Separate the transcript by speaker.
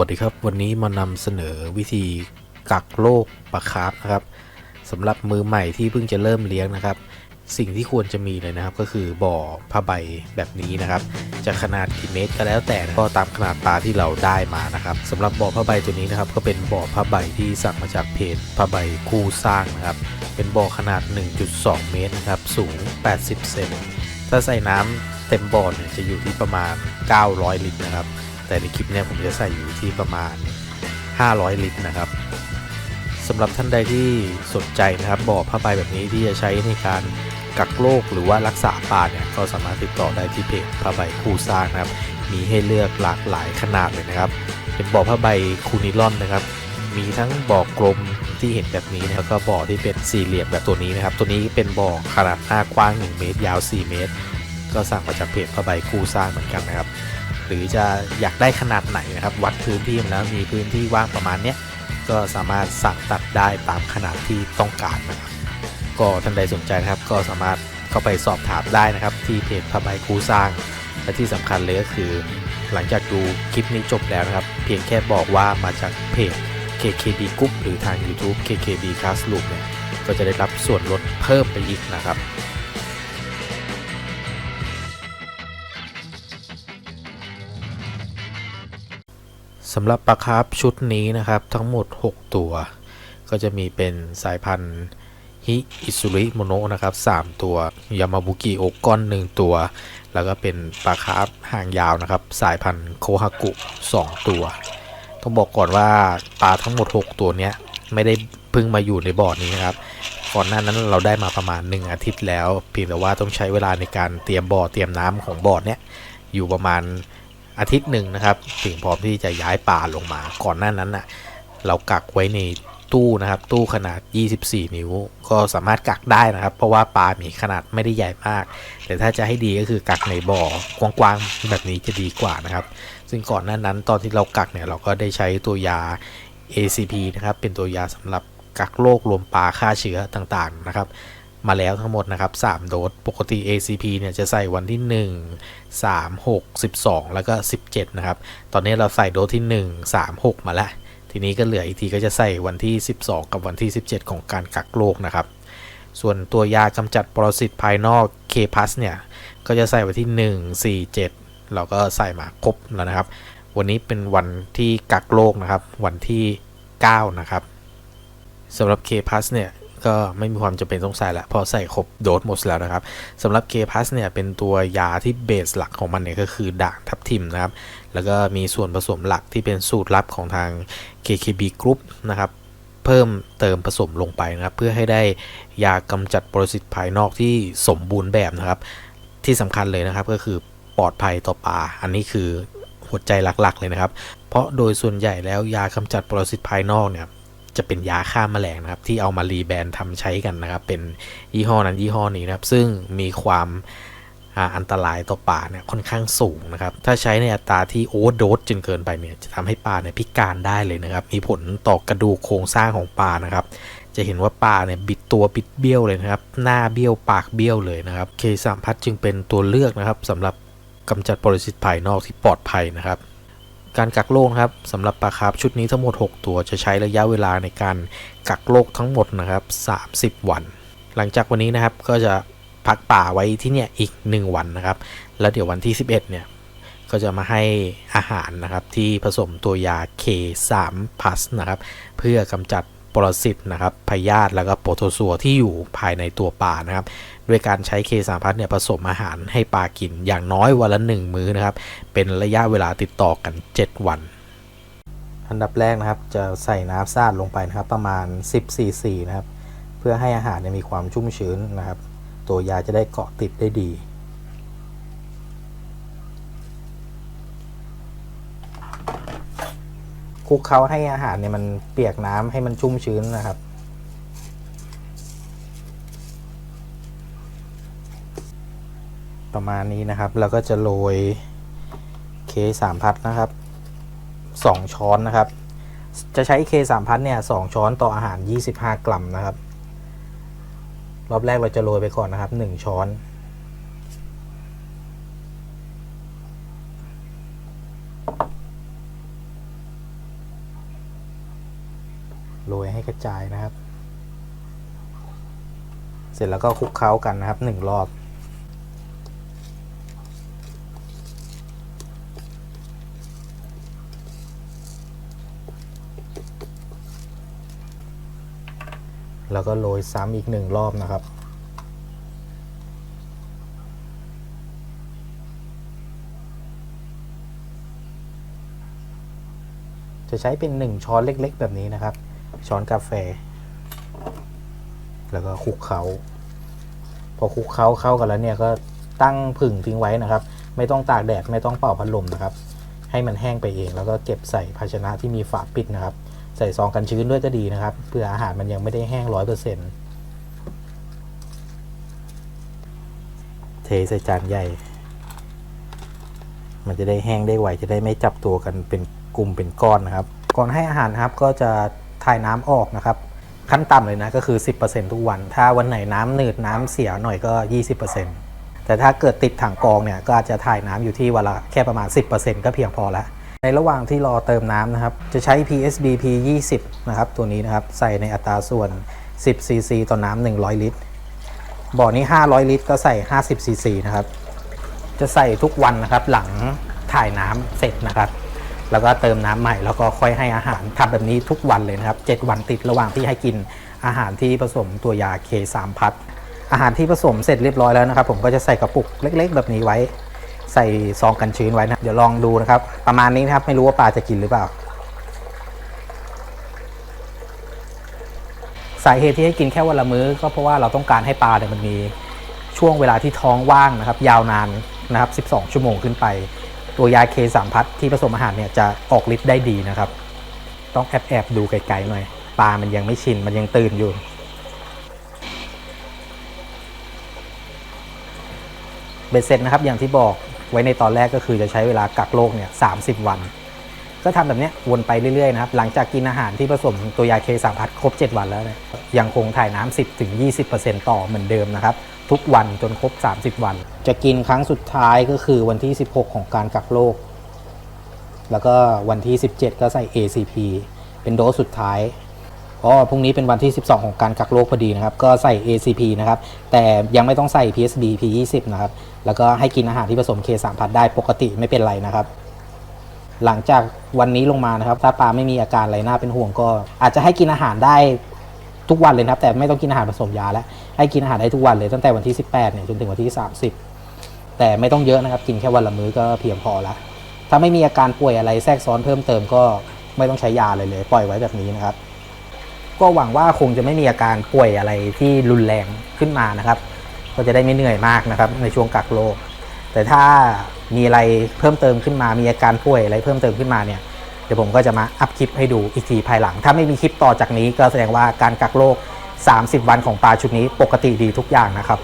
Speaker 1: วัสดีครับ วันนี้มานำเสนอวิธีกักโรคปลาคาร์ฟนะครับสำหรับมือใหม่ที่เพิ่งจะเริ่มเลี้ยงนะครับ สิ่งที่ควรจะมีเลยนะครับก็คือบ่อผ้าใบแบบนี้นะครับ จะขนาดกี่เมตรก็แล้วแต่ก็ตามขนาดปลาที่เราได้มานะครับสำหรับบ่อผ้าใบตัวนี้นะครับ ก็เป็นบ่อผ้าใบที่สั่งมาจากเพจผ้าใบคู่สร้างนะครับ เป็นบ่อขนาด 1.2 เมตรนะครับสูง 80 เซนถ้าใส่น้ำเต็มบ่อเนี่ยจะอยู่ที่ประมาณ 900 ลิตรนะครับ แต่ในคลิปนี้ผมจะใส่อยู่ที่ประมาณ 500 ลิตรนะครับสำหรับท่านใดที่สนใจนะครับบ่อผ้าใบแบบนี้ที่จะใช้ในการกักโรคหรือว่ารักษาปลาเนี่ยก็สามารถติดต่อได้ที่เพจผ้าใบคู่สร้างนะครับ มีให้เลือกหลากหลายขนาดเลยนะครับ เป็นบ่อผ้าใบคูนิลอนนะครับ มีทั้งบ่อกลมที่เห็นแบบนี้นะแล้วก็บ่อที่เป็นสี่เหลี่ยมแบบตัวนี้นะครับ ตัวนี้เป็นบ่อขนาดหน้ากว้าง 1 เมตร ยาว 4 เมตร ก็สั่งมาจากเพจผ้าใบคู่สร้างเหมือนกันนะครับ หรือจะอยากได้ขนาดไหนนะครับวัดพื้นที่มาแล้วมีพื้นที่ว่างประมาณเนี้ยก็สามารถสั่งตัดได้ตามขนาดที่ต้องการนะครับ ก็ท่านใดสนใจนะครับ ก็สามารถเข้าไปสอบถามได้นะครับ ที่เพจผ้าใบครูสร้าง และที่สำคัญเลยก็คือ หลังจากดูคลิปนี้จบแล้วนะครับ เพียงแค่บอกว่ามาจากเพจ KKB Group หรือทาง YouTube KKB Classroom เนี่ยก็จะได้รับส่วนลดเพิ่มไปอีกนะครับ สำหรับปลาคาร์ฟชุดนี้นะครับทั้งหมด 6 ตัว ก็จะมีเป็นสายพันธุ์ฮิอิสุริโมโนะนะครับ 3 ตัวยามาบุกิโอกอน 1 ตัว แล้วก็เป็นปลาคาร์ฟหางยาวนะครับ สายพันธุ์โคฮากุ 2 ตัว ต้องบอกก่อนว่าปลาทั้งหมด 6 ตัวเนี้ยไม่ได้เพิ่งมาอยู่ในบ่อนี้นะครับก่อนหน้านั้นเราได้มาประมาณ 1 อาทิตย์แล้วเพียงแต่ว่าต้องใช้เวลาในการเตรียมบ่อเตรียมน้ำของบ่อเนี้ยอยู่ประมาณ อาทิตย์หนึ่งนะครับถึงพร้อมที่จะย้ายป่าลงมา ก่อนหน้านั้นน่ะเรากักไว้ในตู้นะครับ ตู้ขนาด 24 นิ้ว ก็สามารถกักได้นะครับ เพราะว่าปลามีขนาดไม่ได้ใหญ่มาก แต่ถ้าจะให้ดีก็คือกักในบ่อกว้างๆแบบนี้จะดีกว่านะครับ ซึ่งก่อนหน้านั้นตอนที่เรากักเนี่ยเราก็ได้ใช้ตัวยา ACP นะครับ เป็นตัวยาสำหรับกักโรครวมปลาฆ่าเชื้อต่างๆนะครับ มาแล้วทั้งหมดนะครับ 3 โดส ปกติ ACP เนี่ยจะใส่วันที่ 1 3 6 12 แล้วก็ 17 นะครับ ตอนนี้เราใส่โดสที่ 1 3 6 มาแล้ว ทีนี้ก็เหลืออีกทีก็จะใส่วันที่ 12 กับวันที่ 17 ของการกักโรคนะครับ ส่วนตัวยากำจัดปรสิตภายนอก K p l u s เนี่ยก็จะใส่วันที่ 1 4 7 เราก็ใส่มาครบแล้วนะครับ วันนี้เป็นวันที่กักโรคนะครับ วันที่ 9 นะครับสำหรับ K p l u s เนี่ย ก็ไม่มีความจำเป็นต้องใส่ละเพราะใส่ครบโดสหมดแล้วนะครับสำหรับ K p l u s เนี่ยเป็นตัวยาที่เบสหลักของมันเนี่ยก็คือด่างทับทิมนะครับ แล้วก็มีส่วนผสมหลักที่เป็นสูตรลับของทาง KKB Group นะครับเพิ่มเติมผสมลงไปนะครับ เพื่อให้ได้ยากำจัดปรสิตภายนอกที่สมบูรณ์แบบนะครับ ที่สำคัญเลยนะครับก็คือปลอดภัยต่อปลาอันนี้คือหัวใจหลักๆเลยนะครับ เพราะโดยส่วนใหญ่แล้วยากำจัดปรสิตภายนอกเนี่ย จะเป็นยาฆ่าแมลงนะครับ ที่เอามารีแบรนด์ทำใช้กันนะครับ เป็นยี่ห้อนั้นยี่ห้อนี้นะครับ ซึ่งมีความอันตรายต่อปลาเนี่ยค่อนข้างสูงนะครับ ถ้าใช้ในอัตราที่โอเวอร์โดสจนเกินไปเนี่ยจะทำให้ปลาเนี่ยพิการได้เลยนะครับ มีผลต่อกระดูกโครงสร้างของปลานะครับ จะเห็นว่าปลาเนี่ยบิดตัวบิดเบี้ยวเลยนะครับ หน้าเบี้ยวปากเบี้ยวเลยนะครับ เคสามพัดจึงเป็นตัวเลือกนะครับสำหรับกำจัดปรสิตภายนอกที่ปลอดภัยนะครับ การกักโรคนะครับสำหรับปลาคาร์ฟชุดนี้ทั้งหมด 6 ตัวจะใช้ระยะเวลาในการกักโรคทั้งหมดนะครับ 30 วัน หลังจากวันนี้นะครับก็จะพักป่าไว้ที่เนี่ยอีก 1 วันนะครับ แล้วเดี๋ยววันที่ 11 เนี่ยก็จะมาให้อาหารนะครับที่ผสมตัวยา K3 plus นะครับเพื่อกำจัดปรสิตนะครับพยาธิแล้วก็โปรโตซัวที่อยู่ภายในตัวปลานะครับ ด้วยการใช้ K3 plus เนี่ยผสมอาหารให้ปลากินอย่างน้อยวันละ1มื้อนะครับ เป็นระยะเวลาติดต่อกัน 7 วัน อันดับแรกนะครับจะใส่น้ำสะอาดลงไปนะครับ ประมาณ 10 cc นะครับ เพื่อให้อาหารเนี่ยมีความชุ่มชื้นนะครับ ตัวยาจะได้เกาะติดได้ดีคลุกเคล้าให้อาหารเนี่ยมันเปียกน้ำให้มันชุ่มชื้นนะครับ ประมาณนี้นะครับ แล้วก็จะโรยเคสามพัดนะครับสองช้อนนะครับ จะใช้เคสามพัดเนี่ยสองช้อนต่ออาหาร 25 กรัมนะครับ รอบแรกเราจะโรยไปก่อนนะครับ 1 ช้อนโรยให้กระจายนะครับ เสร็จแล้วก็คลุกเคล้ากันนะครับหนึ่งรอบ แล้วก็โรยซ้ำอีกหนึ่งรอบนะครับ จะใช้เป็น 1 ช้อนเล็กๆ แบบนี้นะครับ ช้อนกาแฟ แล้วก็คลุกเคล้าพอคลุกเคล้าเข้ากันแล้วเนี่ยก็ตั้งผึ่งทิ้งไว้นะครับ ไม่ต้องตากแดดไม่ต้องเป่าพัดลมนะครับ ให้มันแห้งไปเองแล้วก็เก็บใส่ภาชนะที่มีฝาปิดนะครับ ใส่ซองกันชื้นด้วยก็ดีนะครับเพื่ออาหารมันยังไม่ได้แห้งร้อยเปอร์เซ็นต์เทใส่จานใหญ่ มันจะได้แห้งได้ไวจะได้ไม่จับตัวกันเป็นกลุ่มเป็นก้อนนะครับ ก่อนให้อาหารครับก็จะถ่ายน้ำออกนะครับ ขั้นต่ำเลยนะก็คือ 10%ทุกวัน ถ้าวันไหนน้ำหนืดน้ำเสียหน่อยก็ 20%แต่ถ้าเกิดติดถังกองเนี่ยก็อาจจะถ่ายน้ำอยู่ที่วันละแค่ประมาณ 10%ก็เพียงพอแล้ว ในระหว่างที่รอเติมน้ำนะครับ จะใช้ PSBP 20 นะครับ ตัวนี้นะครับ ใส่ในอัตราส่วน 10 cc ต่อน้ำ100 ลิตร บ่อนี้ 500 ลิตร ก็ใส่ 50 cc นะครับ จะใส่ทุกวันนะครับ หลังถ่ายน้ำเสร็จนะครับ แล้วก็เติมน้ำใหม่ แล้วก็ค่อยให้อาหารทำแบบนี้ทุกวันเลยนะครับ 7 วันติดระหว่างที่ให้กินอาหารที่ผสมตัวยา K3 พัดอาหารที่ผสมเสร็จเรียบร้อยแล้วนะครับ ผมก็จะใส่กระปุกเล็ก ๆ แบบนี้ไว้ ใส่ซองกันชื้นไว้นะเดี๋ยวลองดูนะครับ ประมาณนี้นะครับไม่รู้ว่าปลาจะกินหรือเปล่า สาเหตุที่ให้กินแค่วันละมื้อก็เพราะว่าเราต้องการให้ปลาเนี่ยมันมีช่วงเวลาที่ท้องว่างนะครับ ยาวนานนะครับ 12 ชั่วโมงขึ้นไป ตัวยาเคสามพัดที่ผสมอาหารเนี่ยจะออกฤทธิ์ได้ดีนะครับ ต้องแอบแอบดูไกลๆหน่อยปลามันยังไม่ชินมันยังตื่นอยู่เบ็ดเสร็จนะครับอย่างที่บอก ไว้ในตอนแรกก็คือจะใช้เวลากักโรคเนี่ยสาวัน ก็ทำแบบเนี้ยวนไปเรื่อยๆนะครับ หลังจากกินอาหารที่ผสมตัวยาเคสามพัดครบ 7 วันแล้วเนี่ยยังคงถ่ายน้ำ10ถึง20%ต่อเหมือนเดิมนะครับทุกวันจนครบ 30 วัน จะกินครั้งสุดท้ายก็คือวันที่ 16 ของการกักโรค แล้วก็วันที่ 17 ก็ใส่ ACP เป็นโดสสุดท้าย เพราะว่าพรุ่งนี้เป็นวันที่ 12 ของการกักโรคพอดีนะครับ ก็ใส่ ACP นะครับ แต่ยังไม่ต้องใส่ PSB P20 นะครับ แล้วก็ให้กินอาหารที่ผสม K3 พัดได้ปกติไม่เป็นไรนะครับ หลังจากวันนี้ลงมานะครับ ถ้าปลาไม่มีอาการอะไรน่าเป็นห่วงก็ อาจจะให้กินอาหารได้ทุกวันเลยนะครับ แต่ไม่ต้องกินอาหารผสมยาแล้วให้กินอาหารได้ทุกวันเลยตั้งแต่วันที่ 18เนี่ยจนถึงวันที่ 30 แต่ไม่ต้องเยอะนะครับ กินแค่วันละมื้อก็เพียงพอละถ้าไม่มีอาการป่วยอะไรแทรกซ้อนเพิ่มเติมก็ไม่ต้องใช้ยาเลยเลย ปล่อยไว้แบบนี้นะครับ ก็หวังว่าคงจะไม่มีอาการป่วยอะไรที่รุนแรงขึ้นมานะครับ ก็จะได้ไม่เหนื่อยมากนะครับ ในช่วงกักโรคแต่ถ้ามีอะไรเพิ่มเติมขึ้นมา มีอาการป่วยอะไรเพิ่มเติมขึ้นมาเนี่ยเดี๋ยวผมก็จะมาอัพคลิปให้ดูอีกทีภายหลัง ถ้าไม่มีคลิปต่อจากนี้ก็แสดงว่าการกักโรค30 วันของปลาชุดนี้ปกติดีทุกอย่างนะครับ